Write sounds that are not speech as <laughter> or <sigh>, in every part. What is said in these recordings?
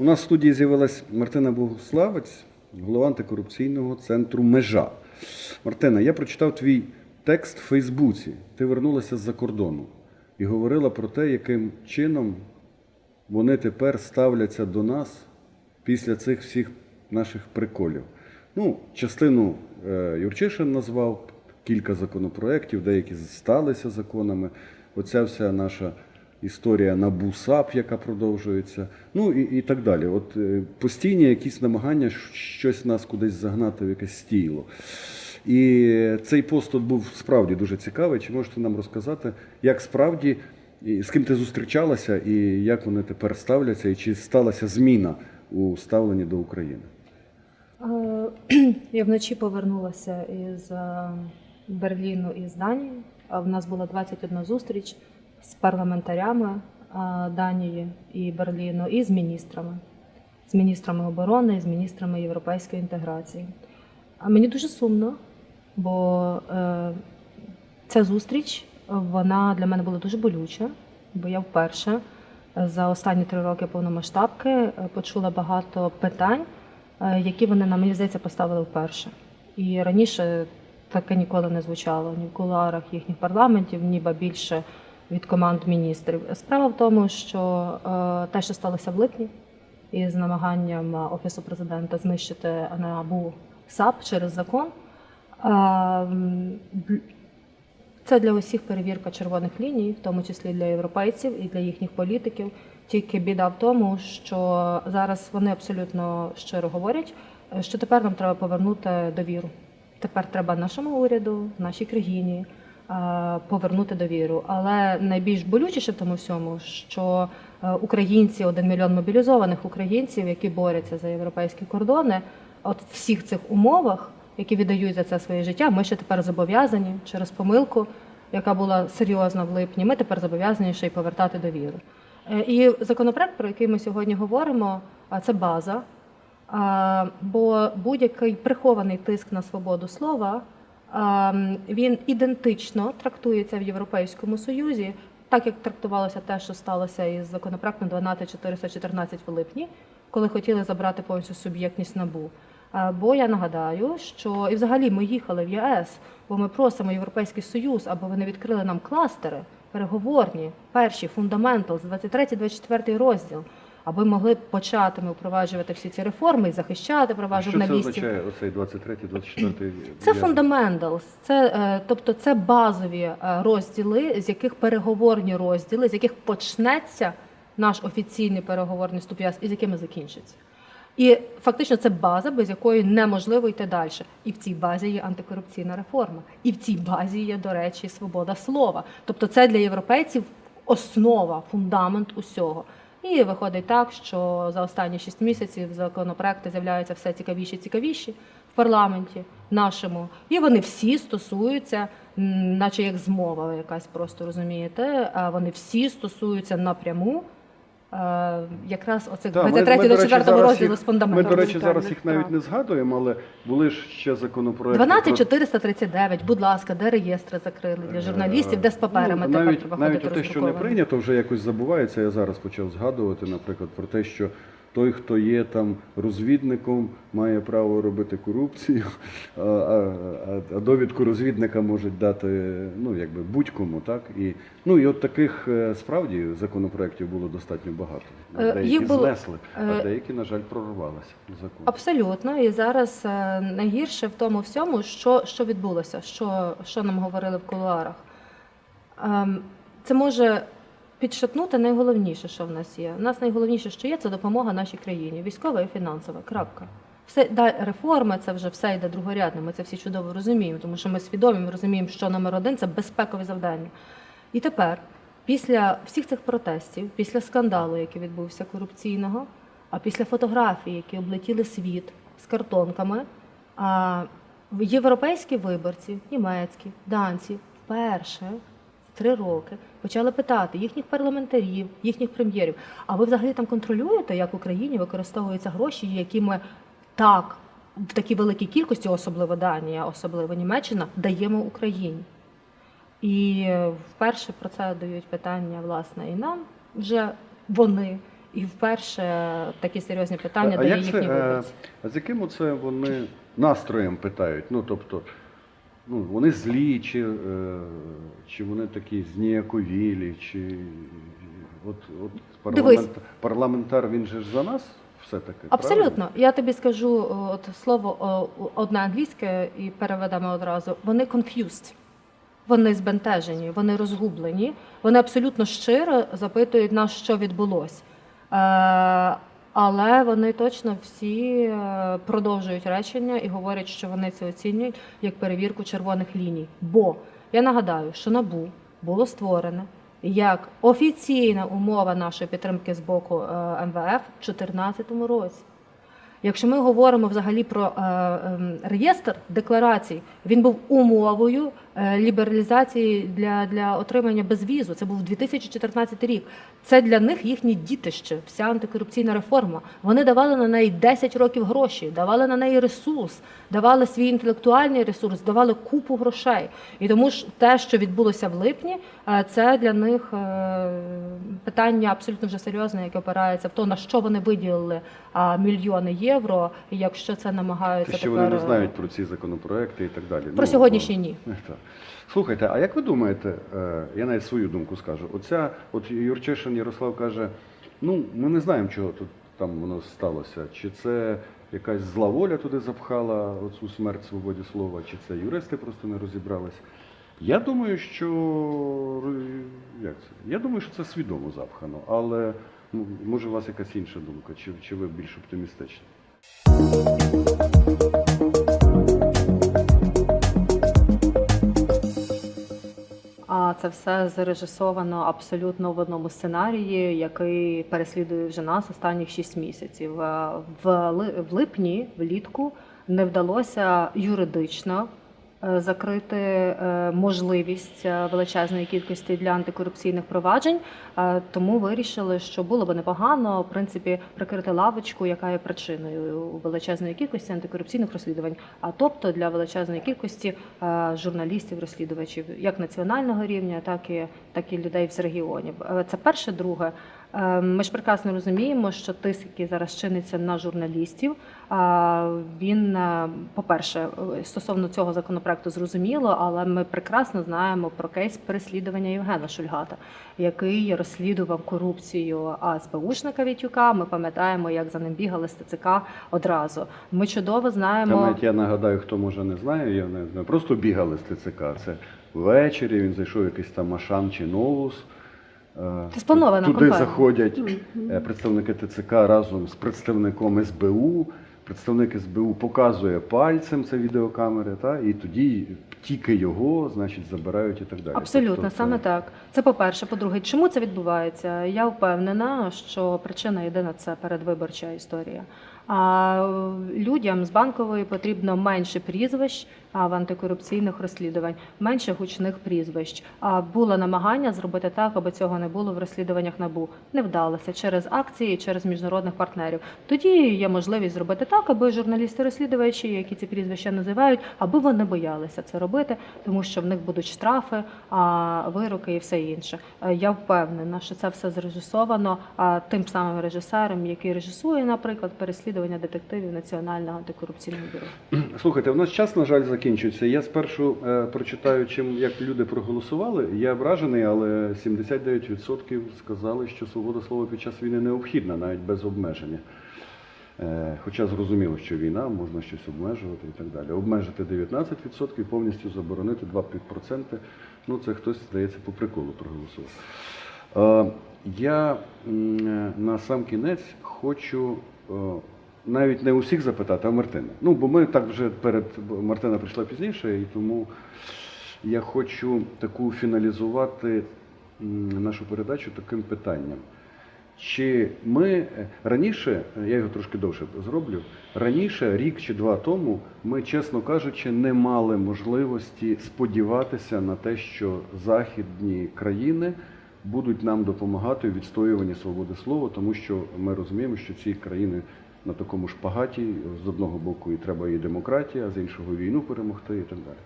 У нас в студії з'явилась Мартина Богославець, голова антикорупційного центру Межа. Мартина, я прочитав твій текст в Фейсбуці. Ти вернулася з-за кордону і говорила про те, яким чином вони тепер ставляться до нас після цих всіх наших приколів. Ну, частину е, Юрчишин назвав, кілька законопроєктів, деякі сталися законами. Оця вся наша історія на БУСАП, яка продовжується, ну і, і так далі. От е, постійні якісь намагання щось нас кудись загнати в якесь стійло. І цей пост тут був справді дуже цікавий. Чи можете нам розказати, як справді, з ким ти зустрічалася, і як вони тепер ставляться, і чи сталася зміна у ставленні до України? <clears throat> Я вночі повернулася із е, Берліну і з Данії. В нас було 21 зустріч з парламентарями Данії і Берліну, і з міністрами, з міністрами оборони, і з міністрами європейської інтеграції. А мені дуже сумно, бо е, ця зустріч вона для мене була дуже болюча, бо я вперше за останні три роки повномасштабки е, почула багато питань, е, які вони на мені здається поставили вперше. І раніше таке ніколи не звучало ні в кулуарах їхніх парламентів, ні ба більше від команд міністрів. Справа в тому, що е, те, що сталося в липні, із намаганням офісу президента знищити НАБУ САП через закон. е, це для усіх перевірка червоних ліній, в тому числі для європейців і для їхніх політиків. Тільки біда в тому, що зараз вони абсолютно щиро говорять, що тепер нам треба повернути довіру. Тепер треба нашому уряду, нашій країні повернути довіру. Але найбільш болючіше в тому всьому, що е, українці, один мільйон мобілізованих українців, які борються за європейські кордони, от в всіх цих умовах, які віддають за це своє життя, ми ще тепер зобов'язані через помилку, яка була серйозна в липні. Ми тепер зобов'язані ще й повертати довіру. Е, І законопроект, про який ми сьогодні говоримо, це база. Бо будь-який прихований тиск на свободу слова він ідентично трактується в Європейському Союзі, так як трактувалося те, що сталося із законопроектом 12414 в липні, коли хотіли забрати повністю суб'єктність набу. А, Бо я нагадаю, що і взагалі ми їхали в ЄС, бо ми просимо Європейський Союз, аби вони відкрили нам кластери, переговорні, перші фундаментал, 23-24 розділ, аби могли почати ми впроваджувати всі ці реформи і захищати права Що це журналістів. означає оцей 23 24 Це fundamentals, це е, тобто це базові е, розділи, з яких переговорні розділи, з яких почнеться наш офіційний переговорний ступ'яз і з якими закінчиться. І фактично це база, без якої неможливо йти далі. І в цій базі є антикорупційна реформа, і в цій базі є, до речі, свобода слова. Тобто, це для європейців основа, фундамент усього. І виходить так, що за останні шість місяців законопроекти з'являються все цікавіші цікавіші в парламенті нашому, і вони всі стосуються, наче як змова якась просто розумієте. Вони всі стосуються напряму. Е, Якраз оцих Да, ми- 23 до речі, 4 розділу з з Ми, до речі, зараз їх навіть не згадуємо, але були ж ще законопроекти. про- 12439, будь ласка, де реєстри закрили для журналістів, де з паперами Ну, тепер навіть, треба навіть те, що не прийнято, вже якось забувається. Я зараз почав згадувати, наприклад, про те, що той, хто є там розвідником, має право робити корупцію, а, а, а, довідку розвідника можуть дати ну, якби будь-кому. Так? І, ну, і от таких е, справді законопроєктів було достатньо багато. Е, Деякі їх було- знесли, а е, деякі, на жаль, прорвалися закон. Абсолютно, і зараз найгірше в тому всьому, що, що відбулося, що, що нам говорили в кулуарах. Ем, Це може підшатнути найголовніше, що в нас є. У нас найголовніше, що є, це допомога нашій країні, військова і фінансова. Крапка. Все да, реформи, це вже все йде другорядне. Ми це всі чудово розуміємо, тому що ми свідомі, ми розуміємо, що номер один це безпекові завдання. І тепер, після всіх цих протестів, після скандалу, який відбувся корупційного, а після фотографій, які облетіли світ з картонками, європейські виборці, німецькі, данці, вперше три роки почали питати їхніх парламентарів, їхніх прем'єрів. А ви взагалі там контролюєте, як в Україні використовуються гроші, які ми так в такій великій кількості, особливо Данія, особливо Німеччина, даємо Україні? І вперше про це дають питання власне і нам вже вони. І вперше такі серйозні питання а дає це, е, виборці. а з яким оце вони настроєм питають? Ну, тобто, ну, вони злі, чи, е, чи вони такі зніяковілі, чи от, от Дивись. парламент, парламентар він же ж за нас все-таки. Абсолютно. Я тобі скажу от слово о, одне англійське і переведемо одразу. Вони confused. Вони збентежені, вони розгублені, вони абсолютно щиро запитують нас, що відбулося. Але вони точно всі е, продовжують речення і говорять, що вони це оцінюють як перевірку червоних ліній. Бо я нагадаю, що набу було створене як офіційна умова нашої підтримки з боку е, МВФ в 2014 році. Якщо ми говоримо взагалі про е, ем, реєстр декларацій, він був умовою лібералізації для, для отримання безвізу. Це був 2014 рік. Це для них їхнє дітище, вся антикорупційна реформа. Вони давали на неї 10 років гроші, давали на неї ресурс, давали свій інтелектуальний ресурс, давали купу грошей. І тому ж те, що відбулося в липні, е, це для них е, питання абсолютно вже серйозне, яке опирається в те, на що вони виділили мільйони євро, якщо це намагаються що тепер вони не е, знають про ці законопроекти і так далі. про сьогоднішній ні. <laughs> Слухайте, а як ви думаєте, е, я навіть свою думку скажу, оця, от Юрчишин Ярослав каже, ну ми не знаємо, чого тут там воно сталося. Чи це якась зла воля туди запхала оцю смерть свободі слова, чи це юристи просто не розібрались. Я думаю, що е, як це? Я думаю, що це свідомо запхано, але ну, може у вас якась інша думка, чи, чи ви більш оптимістичні? Це все зарежисовано абсолютно в одному сценарії, який переслідує вже нас останніх 6 місяців. Е, В липні, влітку, не вдалося юридично закрити е, можливість е, величезної кількості для антикорупційних проваджень. Е, Тому вирішили, що було б непогано в принципі прикрити лавочку, яка є причиною величезної кількості антикорупційних розслідувань, а тобто для величезної кількості е, журналістів, розслідувачів, як національного рівня, так і так і людей з регіонів. Е, Це перше, друге. Е, Ми ж прекрасно розуміємо, що тиск, який зараз чиниться на журналістів, він, е, по-перше, е, стосовно цього законопроекту зрозуміло, але ми прекрасно знаємо про кейс переслідування Євгена Шульгата, який розслідував корупцію СБУшника Вітюка. Ми пам'ятаємо, як за ним бігали з ТЦК одразу. Ми чудово Та знаємо. навіть я нагадаю, хто може не знає, я не, не просто бігали з ТЦК. Це ввечері він зайшов в якийсь там Ашан чи Новус. Е, Це спланована Туди кампанія. заходять е, представники ТЦК разом з представником СБУ. Представник СБУ показує пальцем це відеокамери, та, і тоді тільки його, значить, забирають і так далі. Абсолютно, Тобто це- саме так. Це по-перше. По-друге, чому це відбувається? Я впевнена, що причина єдина це передвиборча історія. А людям з банкової потрібно менше прізвищ в антикорупційних розслідувань, менше гучних прізвищ. А було намагання зробити так, аби цього не було в розслідуваннях набу. Не вдалося через акції, через міжнародних партнерів. Тоді є можливість зробити так, аби журналісти-розслідувачі, які ці прізвища називають, аби вони боялися це робити, тому що в них будуть штрафи, вироки і все інше. Е, Я впевнена, що це все зрежисовано тим самим режисером, який режисує, наприклад, переслідування детективів Національного антикорупційного бюро. Слухайте, у нас час, на жаль, закінчується. Я спершу е, прочитаю, чим як люди проголосували. Я вражений, але 79% сказали, що свобода слова під час війни необхідна, навіть без обмеження. Е, Хоча зрозуміло, що війна, можна щось обмежувати і так далі. Обмежити 19%, повністю заборонити 2%. Ну, це хтось, здається, по приколу проголосував. Е, Я е, на сам кінець хочу е, навіть не усіх запитати, а Мартина. Ну, бо ми так вже перед Мартина прийшла пізніше, і тому я хочу таку фіналізувати нашу передачу таким питанням. Чи ми е, раніше, е, я його трошки довше зроблю, раніше, рік чи два тому, ми, чесно кажучи, не мали можливості сподіватися на те, що західні країни будуть нам допомагати у відстоюванні свободи слова, тому що ми розуміємо, що ці країни на такому шпагаті з одного боку і треба і демократія, а з іншого війну перемогти і так далі.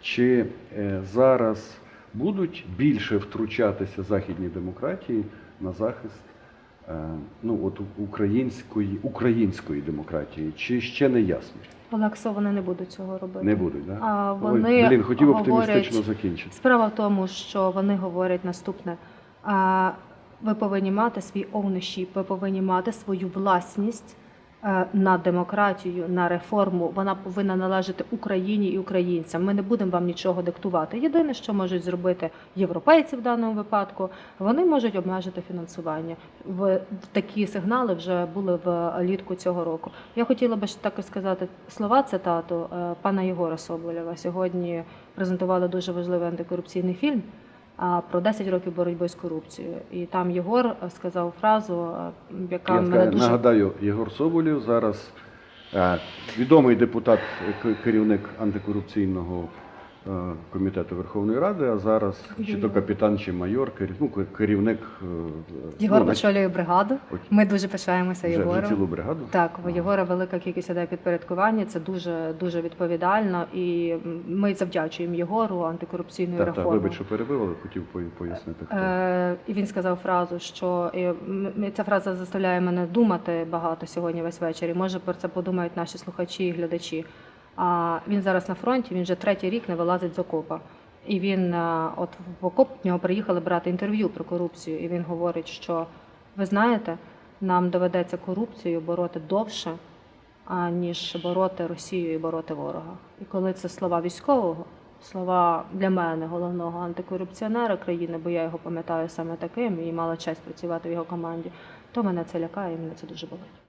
Чи е, зараз будуть більше втручатися західні демократії на захист е, ну, от української, української демократії, чи ще не ясно? Олексо, вони не будуть цього робити. Не будуть, так? А Ой, вони блін, хотів оптимістично закінчити. Справа в тому, що вони говорять наступне: а, ви повинні мати свій ownership, ви повинні мати свою власність на демократію, на реформу. Вона повинна належати Україні і українцям. Ми не будемо вам нічого диктувати. Єдине, що можуть зробити європейці в даному випадку, вони можуть обмежити фінансування. В такі сигнали вже були в літку цього року. Я хотіла би також сказати слова цитату е, пана Єгора Соболєва. Сьогодні презентували дуже важливий антикорупційний фільм про 10 років боротьби з корупцією. І там Єгор е, сказав фразу, е, яка Я мене скажу, дуже нагадаю, Єгор Соболєв зараз е, відомий депутат, керівник антикорупційного комітету Верховної Ради, а зараз чи то капітан, чи майор, ну, керівник е, Єгор ну, очолює бригаду. Ми дуже пишаємося вже, вже цілу бригаду. Так, у Єгора велика кількість ідей підпорядкування. Це дуже дуже відповідально, і ми завдячуємо Єгору антикорупційною Так, так, вибач, що перебив, але хотів пояснити. Хто. Е, і він сказав фразу, що і, ця фраза заставляє мене думати багато сьогодні весь вечір. І може про це подумають наші слухачі і глядачі. А він зараз на фронті, він вже третій рік не вилазить з окопа. І він е, от в окоп в нього приїхали брати інтерв'ю про корупцію. І він говорить, що ви знаєте, нам доведеться корупцію бороти довше, аніж бороти Росію і бороти ворога. І коли це слова військового, слова для мене головного антикорупціонера країни, бо я його пам'ятаю саме таким і мала честь працювати в його команді, то мене це лякає і мене це дуже болить.